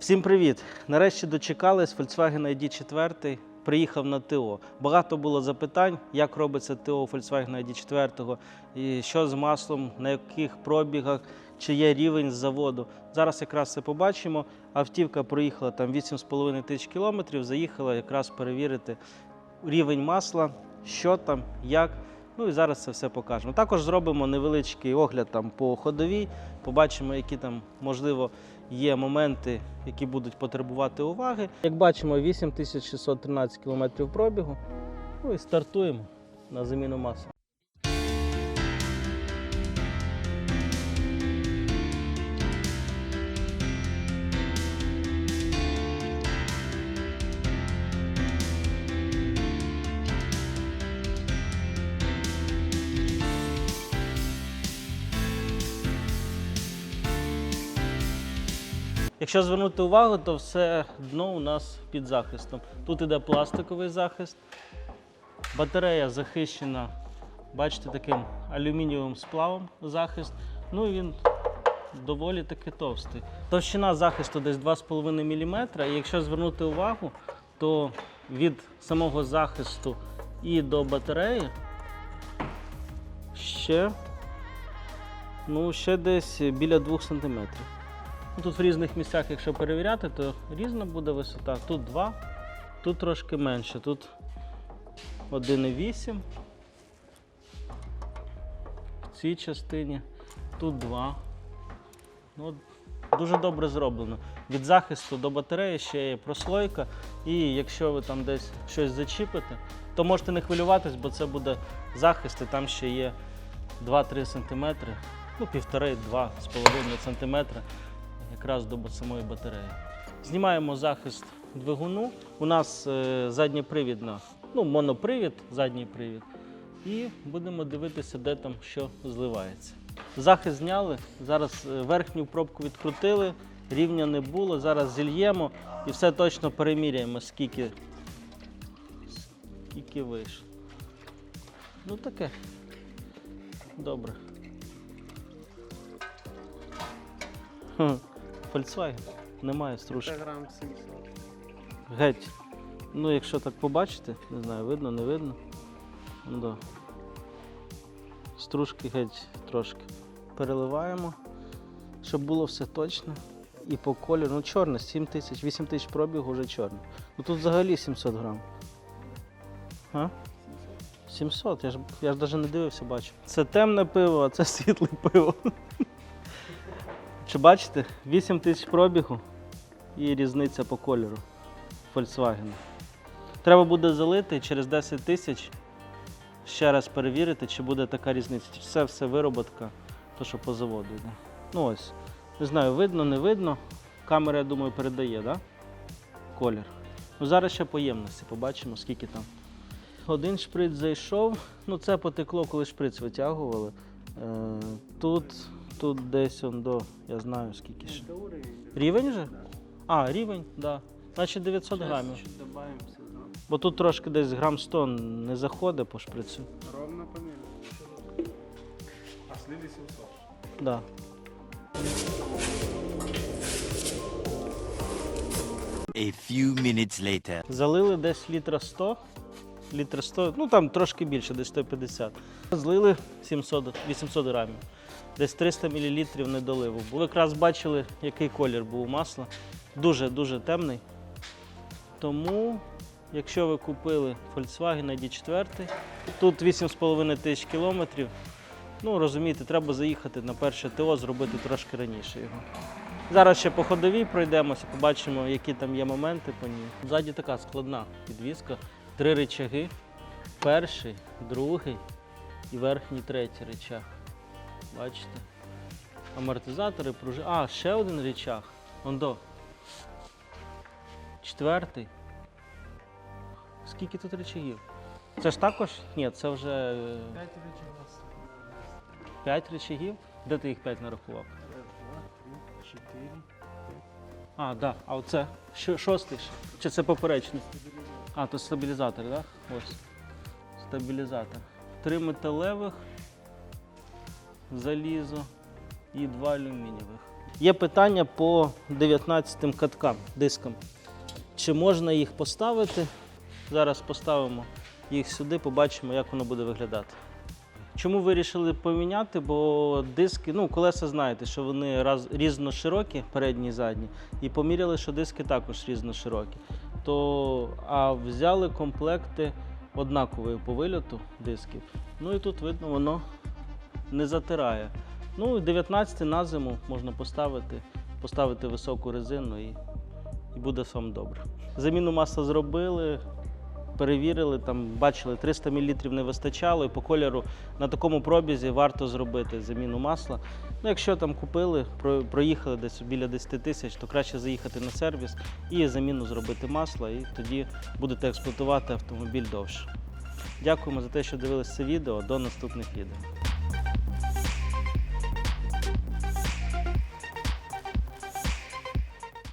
Всім привіт! Нарешті дочекались Volkswagen ID4. Приїхав на ТО. Багато було запитань, як робиться ТО Volkswagen ID4, і що з маслом, на яких пробігах, чи є рівень з заводу. Зараз якраз це побачимо. Автівка проїхала там 8,5 тисяч кілометрів, заїхала якраз перевірити рівень масла, що там, як. Ну і зараз це все покажемо. Також зробимо невеличкий огляд там по ходовій, побачимо, які там можливо є моменти, які будуть потребувати уваги. Як бачимо, 8613 км пробігу. Ну і стартуємо на заміну масла. Якщо звернути увагу, то все дно у нас під захистом. Тут іде пластиковий захист, батарея захищена, бачите, таким алюмінієвим сплавом захист. Ну і він доволі таки товстий. Товщина захисту десь 2,5 мм. І якщо звернути увагу, то від самого захисту і до батареї ще, ну, ще десь біля 2 см. Ну, Тут в різних місцях, якщо перевіряти, то різна буде висота. Тут 2, тут трошки менше. Тут 1,8 в цій частині, тут 2. Ну, дуже добре зроблено. Від захисту до батареї ще є прослойка. І якщо ви там десь щось зачіпите, то можете не хвилюватись, бо це буде захист, і там ще є 2-3 см, ну, 1,5-2,5 см якраз до самої батареї. Знімаємо захист двигуну. У нас е, задньопривідна, ну, монопривід, задній привід. І будемо дивитися, де там що зливається. Захист зняли, зараз е, верхню пробку відкрутили, рівня не було. Зараз зільємо і все точно переміряємо, скільки, скільки вийшло. Ну таке. Добре. Volkswagen. Немає стружки. грам 700. Геть. Ну, якщо так побачите, не знаю, видно, не видно. Ну, Да. Стружки геть трошки. Переливаємо, щоб було все точно. І по кольору. Ну, чорне, 7 тисяч, 8 тисяч пробігу вже чорне. Ну тут взагалі 700 грам. А? 700, я ж, я ж навіть не дивився, бачу. Це темне пиво, а це світле пиво. Чи бачите? 8 тисяч пробігу і різниця по кольору Volkswagen. Треба буде залити через 10 тисяч ще раз перевірити, чи буде така різниця. Чи Це все вироботка, то що по заводу йде. Ну ось. Не знаю, видно, не видно. Камера, я думаю, передає, да? Колір. Ну, зараз ще по ємності, побачимо, скільки там. Один шприц зайшов. Ну, це потекло, коли шприц витягували. Е, тут, тут десь он до, я знаю скільки ще. Рівень же? А, рівень, так. Да. Значить 900 грамів. Бо тут трошки десь грам 100 не заходить по шприцю. Ровно померили. А слили 700. Да. A few minutes later. Залили десь літра 100. Літр 100, ну там трошки більше, десь 150. Злили 700, 800 грамів. Десь 300 мл недоливу. Ви якраз бачили, який колір був у масла. Дуже-дуже темний. Тому, якщо ви купили Volkswagen ID4, тут 8,5 тисяч кілометрів. Ну, розумієте, треба заїхати на перше ТО, зробити трошки раніше його. Зараз ще по ходовій пройдемося, побачимо, які там є моменти по ній. Ззаді така складна підвізка. Три речаги. Перший, другий і верхній третій речах. Бачите? Амортизатори, пружини. А, ще один речах. Ондо. Четвертий. Скільки тут речагів? Це ж також? Ні, це вже е, 5 речей у нас. п'ять речагів. Де ти їх п'ять нарахував? Раз, два, три, четыре. А, так. Да. А оце що- шостий. ж? Чи це поперечний? А, то стабілізатор, так? Да? Ось. Стабілізатор. Три металевих, залізо і два алюмінієвих. Є питання по 19 каткам, дискам. Чи можна їх поставити? Зараз поставимо їх сюди, побачимо, як воно буде виглядати. Чому вирішили поміняти? Бо диски, ну, колеса знаєте, що вони раз, різно широкі, передні і задні, і поміряли, що диски також різно широкі. То, а взяли комплекти однакової по вильоту дисків. Ну і тут видно, воно не затирає. Ну і 19 на зиму можна поставити, поставити високу резину і, і буде вам добре. Заміну масла зробили, перевірили, там бачили, 300 мл не вистачало, і по кольору на такому пробізі варто зробити заміну масла. Ну, якщо там купили, проїхали десь біля 10 тисяч, то краще заїхати на сервіс і заміну зробити масла, і тоді будете експлуатувати автомобіль довше. Дякуємо за те, що дивилися це відео. До наступних відео.